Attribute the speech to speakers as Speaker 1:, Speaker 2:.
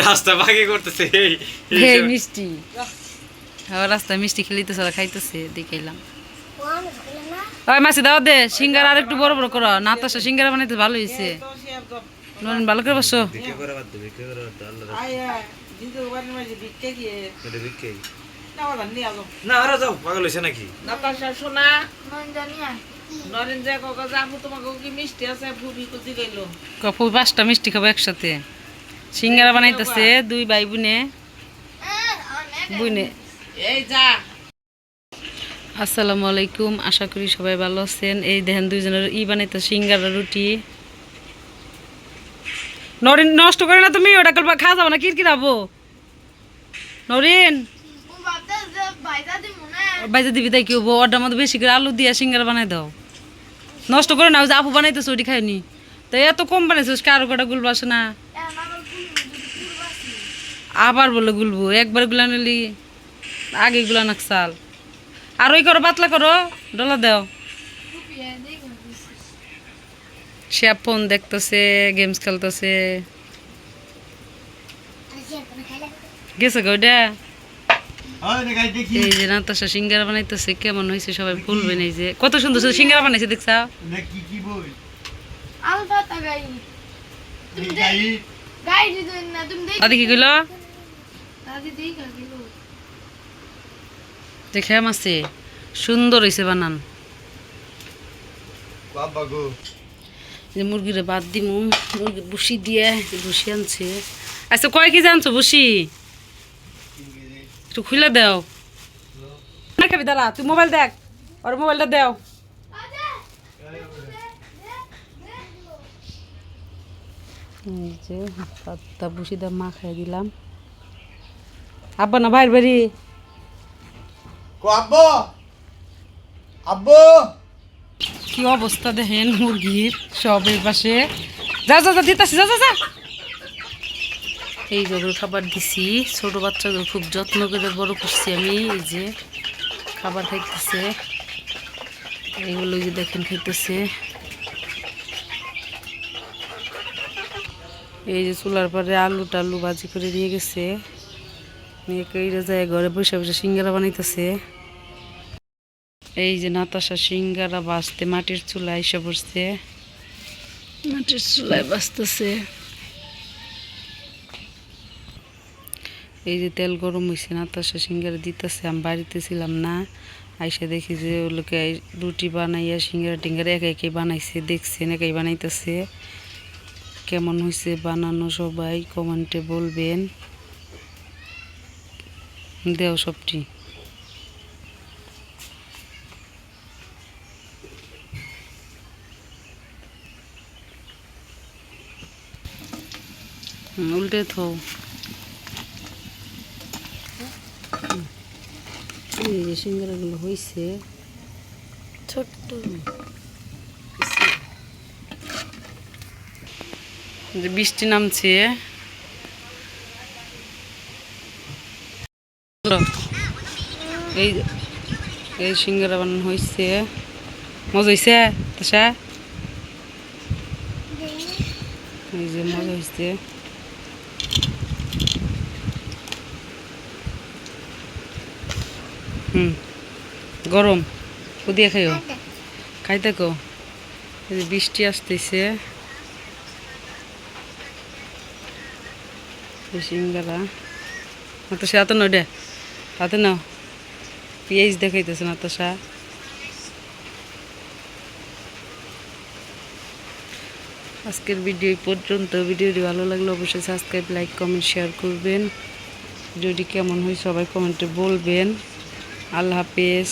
Speaker 1: রাস্তা বাকি করতেছে এই
Speaker 2: মিষ্টি। রাস্তায় মিষ্টি খেলিতেছে ওরা খাইতেছে দেখাইলাম ওই মাসি দাও দে সিঙ্গারা আর একটু বড় বড় করো। না তো সিঙ্গারা বানাইতে ভালো হয়েছে ভালো করে বসো। পাঁচটা মিষ্টি খাব একসাথে। সিঙ্গারা বানাইতেছে দুই ভাই বোনে। বুনে। আসসালামু আলাইকুম আশা করি সবাই ভালো আছেন। এই দেখেন দুইজনের ই বানাইতে সিঙ্গারা রুটি। নরিন নষ্ট করে না তুমি? ওটা করবা খাওয়া যাব না কিরকিরাবো নরিন? বাইজা দিবি তাই কি হব? অর্ডার মধ্যে বেশি করে আলু দিয়ে সিঙ্গারা বানাই দাও। নষ্ট করে না ওই যে আপু বানাইতেছে ওটি খাইনি। তো এত কম বানাইছিস কারও কটা গুলবো আসে না। আবার বলে গুলবো একবারগুলা নিলি আগে গুলা নাকসাল আর ওই করো পাতলা করো ডলা দাও। সে ফোন দেখতেছে গেমস খেলতেছে। গেছে গো ওইটা এই যে নাতাশা সিঙ্গারা বানাইতেছে কেমন হয়েছে সবাই বলবেন এই যে। কত সুন্দর সুন্দর সিঙ্গারা বানাইছে দেখছা? দাদি কি কইল? দেখে আছে সুন্দর হয়েছে বানান। যে মুরগিরে বাদ দিমু। বসি দিয়ে বসি আনছে। আচ্ছা কয় কেজি আনছো বসি একটু খুলে দাও। না খাবি দাঁড়া তুই মোবাইল দেখ। ওর মোবাইলটা দাও। এই যে পাত্তা বসি দা মা খাই দিলাম। আব্বা না বাইর বাড়ি।
Speaker 3: আব্বু। আব্বু।
Speaker 2: কি অবস্থা দেখেন মুরগির সব এই পাশে। যা যা যা দিতাছি যা যা যা। এই গরুর খাবার দিছি ছোট বাচ্চাগুলো খুব যত্ন করে বড় করছি আমি এই যে খাবার খাইতেছে। এইগুলো যে দেখেন খাইতেছে। এই যে চুলার পরে আলু টালু ভাজি করে নিয়ে গেছে। নিয়ে কইরা যায় ঘরে বসে বসে সিঙ্গারা বানাইতেছে। এই যে নাতাশা সিঙ্গারা বাঁচতে মাটির চুলা এসে পড়ছে। মাটির চুলায় বাঁচতেছে। এই যে তেল গরম হয়েছে নাতাশা সিঙ্গারা দিতেছে আমি বাড়িতে ছিলাম না। আইসা দেখি যে ওগুলোকে রুটি বানাইয়া সিঙ্গারা টিঙ্গারা একে একে বানাইছে দেখছেন একাই বানাইতেছে। কেমন হয়েছে বানানো সবাই কমেন্টে বলবেন। দেও সবটি। উল্টে থো। এই যে সিঙ্গারাগুলো হয়েছে ছোট্ট বৃষ্টি নামছে। এই এই সিঙ্গারা বানানো হয়েছে মজা হয়েছে তাসা? এই যে মজা হয়েছে হুম, গরম। কুদিয়ে খাইও। খাইতে কো। এই যে বৃষ্টি আসতেছে। সিঙ্গারা। তো সে হাতে নয় হাতে না পিএইচ দেখাইতেছে না তো আজকের ভিডিও পর্যন্ত। ভিডিওটি ভালো লাগলে অবশ্যই সাবস্ক্রাইব লাইক কমেন্ট শেয়ার করবেন। ভিডিওটি কেমন হয় সবাই কমেন্টে বলবেন। আল্লাহ হাফেজ।